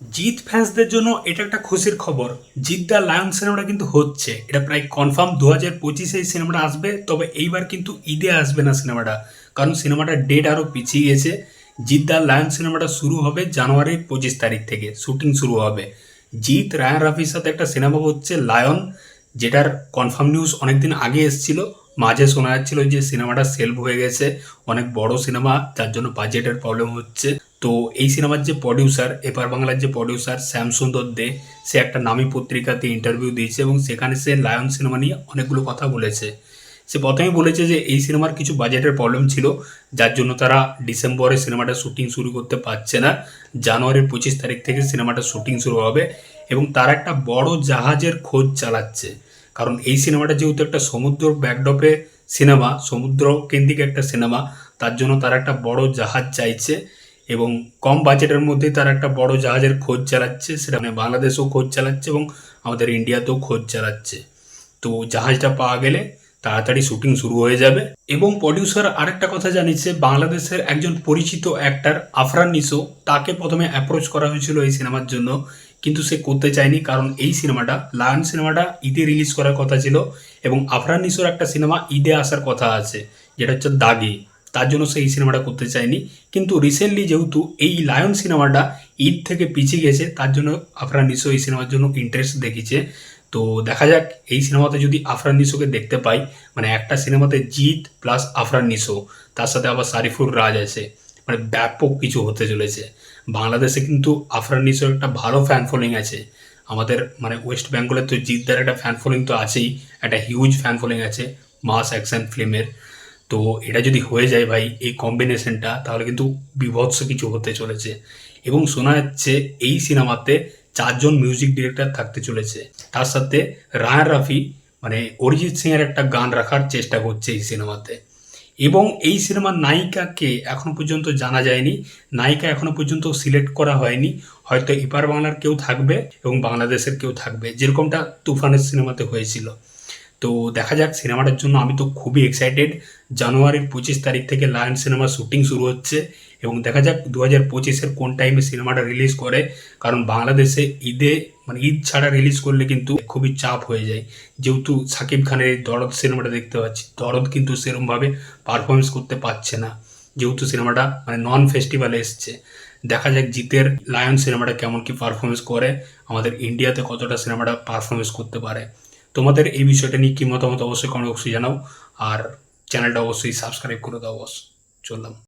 জিৎ ফ্যান্সদের জন্য এটা একটা খুশির খবর। জিৎ দ্য লায়ন সিনেমাটা কিন্তু হচ্ছে। এটা প্রায় কনফার্ম দু হাজার পঁচিশে সিনেমাটা আসবে, তবে এইবার কিন্তু ঈদে আসবে না সিনেমাটা। কারণ সিনেমাটার ডেট আরও পিছিয়ে গেছে জিৎ দ্য লায়ন সিনেমাটা শুরু হবে জানুয়ারির পঁচিশ তারিখ থেকে। শুটিং শুরু হবে। জিৎ রায়ান রাফির সাথে একটা সিনেমা হচ্ছে লায়ন, যেটার কনফার্ম নিউজ অনেকদিন আগে এসেছিল। মাঝে শোনা যাচ্ছিল যে সিনেমাটা সেলফ হয়ে গেছে, অনেক বড় সিনেমা, যার জন্য বাজেটের প্রবলেম হচ্ছে। তো এই সিনেমার যে প্রডিউসার এপার বাংলার যে প্রডিউসার শ্যামসুন্দর দে, সে একটা নামী পত্রিকাতে ইন্টারভিউ দিয়েছে এবং সেখানে সে লায়ন সিনেমা নিয়ে অনেকগুলো কথা বলেছে। সে প্রথমেই বলেছে যে এই সিনেমার কিছু বাজেটের প্রবলেম ছিল, যার জন্য তারা ডিসেম্বরে সিনেমাটা শুটিং শুরু করতে পারছে না। জানুয়ারির পঁচিশ তারিখ থেকে সিনেমাটা শুটিং শুরু হবে এবং তারা একটা বড় জাহাজের খোঁজ চালাচ্ছে। কারণ এই সিনেমাটা যেহেতু একটা সমুদ্র ব্যাকড্রপে সিনেমা, সমুদ্র কেন্দ্রিক একটা সিনেমা, তার জন্য তারা একটা বড় জাহাজ চাইছে এবং কম বাজেটের মধ্যে তারা একটা বড় জাহাজের খোঁজ চালাচ্ছে, সেটা মানে বাংলাদেশেও খোঁজ চালাচ্ছে এবং আমাদের ইন্ডিয়াতেও খোঁজ চালাচ্ছে। তো জাহাজটা পাওয়া গেলে তাড়াতাড়ি শুটিং শুরু হয়ে যাবে। এবং প্রডিউসার আরেকটা কথা জানিয়েছে, বাংলাদেশের একজন পরিচিত অ্যাক্টর আফরান নিসো তাকে প্রথমে অ্যাপ্রোচ করা হয়েছিল এই সিনেমার জন্য। কিন্তু সে করতে চায়নি কারণ এই সিনেমাটা, লায়ন সিনেমাটা ঈদে রিলিজ করার কথা ছিল এবং আফরান নিসোর একটা সিনেমা ঈদে আসার কথা আছে, যেটা হচ্ছে দাগি। তার জন্য সে এই সিনেমাটা করতে চায়নি। কিন্তু রিসেন্টলি যেহেতু এই লায়ন সিনেমাটা ঈদ থেকে পিছিয়ে গেছে, তার জন্য আফরান নিসো এই সিনেমার জন্য ইন্টারেস্ট দেখিয়েছে। তো দেখা যাক, এই সিনেমাতে যদি আফরান নিসোকে দেখতে পাই মানে একটা সিনেমাতে জিৎ প্লাস আফরান নিসো, তার সাথে আবার সারিফুর রাজ আছে। মানে ব্যাপক কিছু হতে চলেছে। বাংলাদেশে কিন্তু আফরান নিসোর একটা ভালো ফ্যান ফলোয়িং আছে। আমাদের মানে ওয়েস্ট বেঙ্গলের তো জিদ্দার একটা ফ্যান ফলোয়িং তো আছেই, একটা হিউজ ফ্যান ফলোয়িং আছে মাস অ্যাকশন ফিল্মের তো এটা যদি হয়ে যায় ভাই, এই কম্বিনেশনটা তাহলে কিন্তু বিভৎস কিছু হতে চলেছে। এবং শোনা যাচ্ছে এই সিনেমাতে চারজন মিউজিক ডিরেক্টর থাকতে চলেছে। তার সাথে রায়ান রাফি মানে অরিজিৎ সিং এর একটা গান রাখার চেষ্টা করছে এই সিনেমাতে। এবং এই সিনেমার নায়িকাকে এখনও পর্যন্ত জানা যায়নি। নায়িকা এখনও পর্যন্ত সিলেক্ট করা হয়নি। হয়তো ইপার বাংলার কেউ থাকবে এবং বাংলাদেশের কেউ থাকবে। যেরকমটা তুফানের সিনেমাতে হয়েছিল। তো দেখা যাক সিনেমাটার জন্য আমি তো খুবই এক্সাইটেড জানুয়ারির পঁচিশ তারিখ থেকে লায়ন সিনেমার শুটিং শুরু হচ্ছে। এবং দেখা যাক দু হাজার পঁচিশের কোন টাইমে সিনেমাটা রিলিজ করে। কারণ বাংলাদেশে ঈদে মানে ঈদ ছাড়া রিলিজ করলে কিন্তু খুবই চাপ হয়ে যায়। যেহেতু সাকিব খানের দরদ সিনেমাটা দেখতে পাচ্ছি, দরদ কিন্তু সেরমভাবে পারফরমেন্স করতে পারছে না। যেহেতু সিনেমাটা মানে নন ফেস্টিভ্যালে এসছে। দেখা যাক জিতের লায়ন সিনেমাটা কেমন কি পারফরমেন্স করে। আমাদের ইন্ডিয়াতে কতটা সিনেমাটা পারফরমেন্স করতে পারে। তোমাদের এই বিষয়টা নিয়ে কি মতামত অবশ্যই কমেন্ট বক্সে জানাও। আর চ্যানেলটা অবশ্যই সাবস্ক্রাইব করে দাও বস। চললাম।